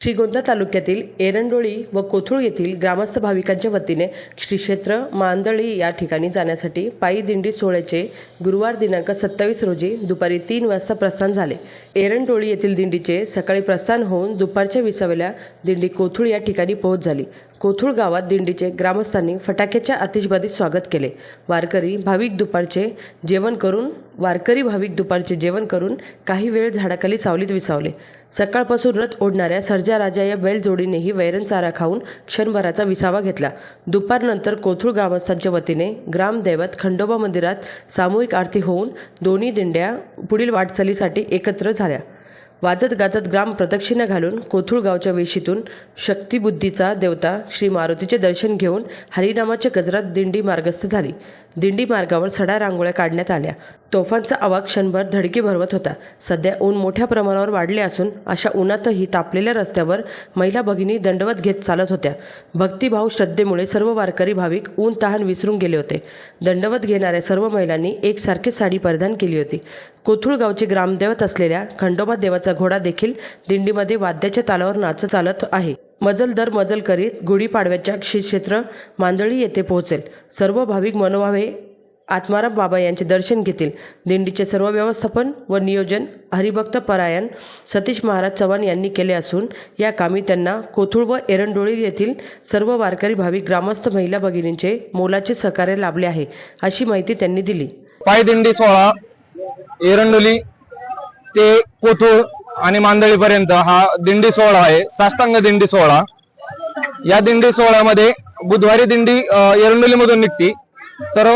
श्रीगोंदा तालुक्यातील एरंडोळी व कोथुळ येथील ग्रामस्थ भाविकांच्या वतीने श्रीक्षेत्र मांदळी या ठिकाणी जाण्यासाठी पायी दिंडी सोहळ्याचे गुरुवार दिनांक सत्तावीस रोजी दुपारी तीन वाजता प्रस्थान झाले. एरंडोळी येथील दिंडीचे सकाळी प्रस्थान होऊन दुपारच्या विसाव्याला दिंडी कोथुळ या ठिकाणी पोहोच झाली. कोथुळ गावात दिंडीचे ग्रामस्थांनी फटाक्याच्या आतिषबाजीत स्वागत केले. वारकरी भाविक दुपारचे जेवण करून वारकरी भाविक दुपारचे जेवण करून काही वेळ झाडाखाली सावलीत विसावले. सकाळपासून रथ ओढणाऱ्या सर्जा राजा या बैलजोडीनेही वैरण चारा खाऊन क्षणभराचा विसावा घेतला. दुपारनंतर कोथुळ ग्रामस्थांच्या वतीने ग्रामदैवत खंडोबा मंदिरात सामूहिक आरती होऊन दोन्ही दिंड्या पुढील वाटचालीसाठी एकत्र झाल्या. वाजत गाजत ग्राम प्रदक्षिणा घालून कोथुळ गावच्या वेशीतून शक्तिबुद्धीचा देवता श्री मारुतीचे दर्शन घेऊन हरिनामाच्या गजरात दिंडी मार्गस्थ झाली. दिंडी मार्गावर सडा रांगोळ्या काढण्यात आल्या. तोफांचा आवाज क्षणभर धडकी भरवत होता. सध्या ऊन मोठ्या प्रमाणावर वाढले असून अशा उन्हातही तापलेल्या रस्त्यावर महिला भगिनी दंडवत घेत चालत होत्या. भक्तिभाव श्रद्धेमुळे सर्व वारकरी भाविक ऊन तहान विसरून गेले होते. दंडवत घेणाऱ्या सर्व महिलांनी एकसारखी साडी परिधान केली होती. कोथुळ गावची ग्रामदेवत असलेल्या खंडोबा देवाचा घोडा देखील दिंडीमध्ये वाद्याच्या तालावर नाच चालत आहे. मजल दर मजल करीत गुढीपाडव्याच्या श्री क्षेत्र मांदळी येथे पोहोचेल. सर्व भाविक मनोभावे आत्माराम बाबा यांचे दर्शन घेतील. दिंडीचे सर्व व्यवस्थापन व नियोजन हरिभक्त परायण सतीश महाराज चव्हाण यांनी केले असून या कामी त्यांना कोथुळ व एरंडोळी येथील सर्व वारकरी भाविक ग्रामस्थ महिला भगिनींचे मोलाचे सहकार्य लाभले आहे अशी माहिती त्यांनी दिली. पायदिंडी सोहळा एरंडोली ते कोथुळ आणि मांदळीपर्यंत हा दिंडी सोहळा आहे साष्टांग दिंडी सोहळा. या दिंडी सोहळ्यामध्ये बुधवारी दिंडी एरंडोलीमधून निघती. तर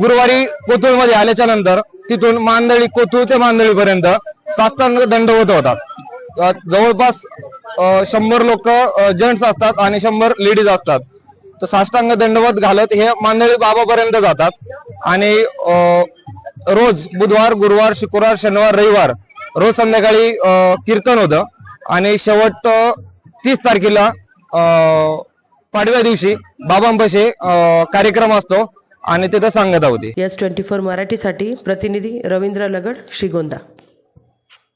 गुरुवारी कोथरूडमध्ये आल्याच्यानंतर तिथून मांदळी कोथरूड ते मांदळी पर्यंत साष्टांग दंडवत होतात जवळपास शंभर लोक जेंट्स असतात आणि शंभर लेडीज असतात. तर साष्टांग दंडवत घालत हे मांदळी बाबापर्यंत जातात. आणि रोज बुधवार गुरुवार शुक्रवार शनिवार रविवार रोज संध्याकाळी कीर्तन होतं. आणि शेवट तीस तारखेला पाडव्या दिवशी बाबांपाशी कार्यक्रम असतो. आणि तिथं सांगत आहोत एस ट्वेंटी फोर मराठीसाठी प्रतिनिधी रवींद्र लगड श्रीगोंदा.